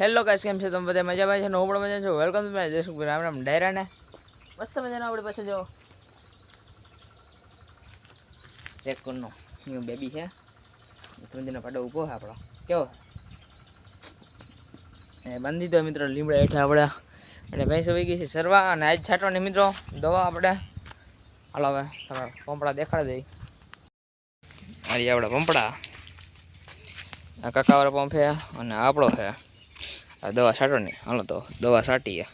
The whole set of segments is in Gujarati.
હેલો કાશ કેમ છે? તમે બધા મજામાં છે? હું પણ મજા છું. Welcome to my Jaysukh Ram Ram. ડાયરાને મસ્ત મજાના આપણે પાસે જો. એક કોણનો ન્યુ બેબી છે. મસ્ત મજાનો પાડો ઊભો છે આપણો. કેવો? એ બાંધી દો મિત્રો, લીમડા હેઠા આપણે. અને ભેંસો વહી ગઈ છે સરવા. અને આજ છાંટવાની મિત્રો, દવા આપણે. હાલો હવે તમારા પંપડા દેખાડી દઈ. આ આપણા પંપડા આ કાકાવાળા પંપ છે, અને આપણો છે. દવા ને હાલો તો દવા છાંટીએ.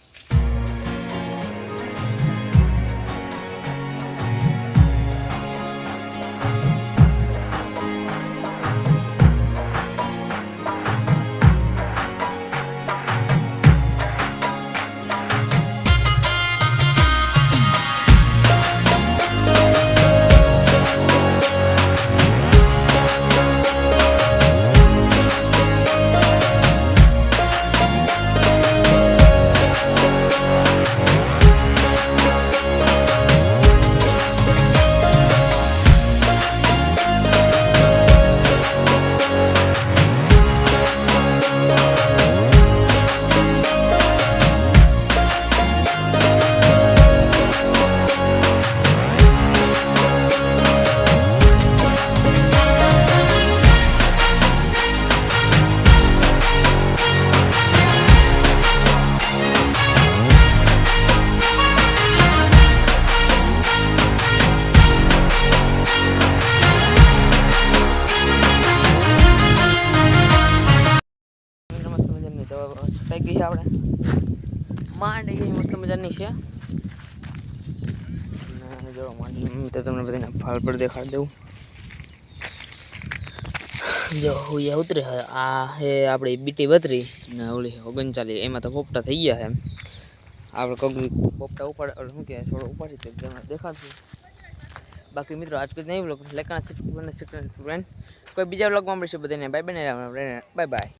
મસ્ત તો થઈ ગઈ છે આપણે. માંડી ગઈ મસ્ત મજાની છે. જો માંડી. તો તમને બધાને ફાળ પર દેખાડી દઉં. જો હુયા ઉતરે. હવે આ હે આપણી બીટી બતરી. ને ઓલી ઓગણચાલીસ. એમાં તો પોપટા થઈ ગયા છે આપણે કોક પોપટા ઉપાડ શું કે થોડો ઉપાડી તો તમને દેખાડશું. બાકી મિત્રો આજ કઈ નહીં બ્લોગ લેકાના સિક્સ ફ્રેન્ડ કોઈ બીજા બ્લોગમાં મળીશું બધાને. Bye bye bye bye